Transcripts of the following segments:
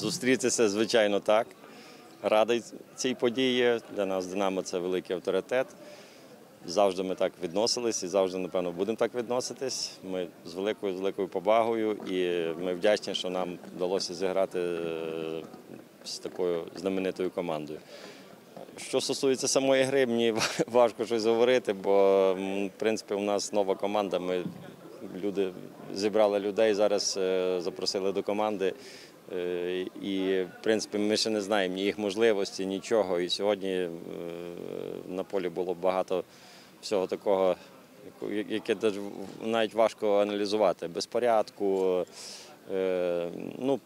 Зустрітися, звичайно, так. Радий цій події. Для нас Динамо це великий авторитет. Завжди ми так відносились і завжди, напевно, будемо так відноситись. Ми з великою, з великою повагою і ми вдячні, що нам вдалося зіграти е, з такою знаменитою командою. Що стосується самої гри, мені важко щось говорити, бо в принципі у нас нова команда. Ми люди зібрали людей, зараз е, запросили до команди. Е, І, в принципі, ми ще не знаємо ні їх можливості, нічого. І сьогодні е, на полі було багато всього такого, яке навіть важко аналізувати. Безпорядку. е, Ну,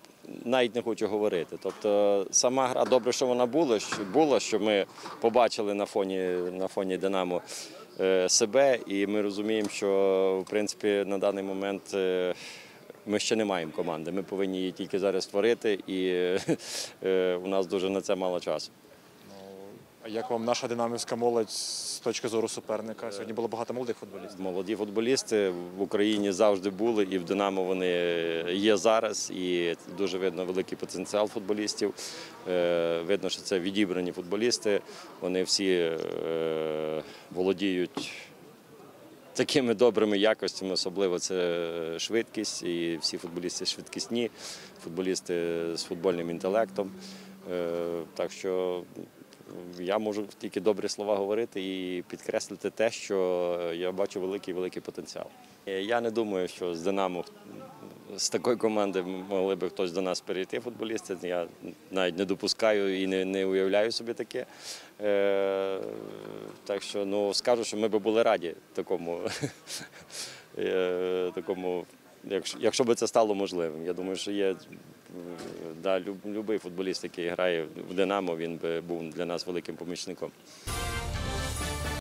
навіть не хочу говорити. Тобто сама гра добре, що вона була, що була, що ми побачили на фоні, на фоні Динамо себе, і ми розуміємо, що в принципі на даний момент. Е, Ми ще не маємо команди. Ми повинні її тільки зараз створити, і е, у нас дуже на це мало часу. А як вам наша динамівська молодь з точки зору суперника? Сьогодні було багато молодих футболістів. Молоді футболісти в Україні завжди були, і в Динамо вони є зараз. І дуже видно великий потенціал футболістів. Е, Видно, що це відібрані футболісти. Вони всі е, володіють такими добрими якостями, особливо це швидкість. І всі футболісти швидкісні, футболісти з футбольним інтелектом. Е, Так що я можу тільки добрі слова говорити і підкреслити те, що я бачу великий великий потенціал. Е, Я не думаю, що з Динамо з такої команди могли би хтось до нас перейти, футболісти. Я навіть не допускаю і не, не уявляю собі таке. Е, так що ну, скажу, що ми би були раді такому, е, такому якщо, якщо би це стало можливим. Я думаю, що є да, люб, любий футболіст, який грає в Динамо, він би був для нас великим помічником.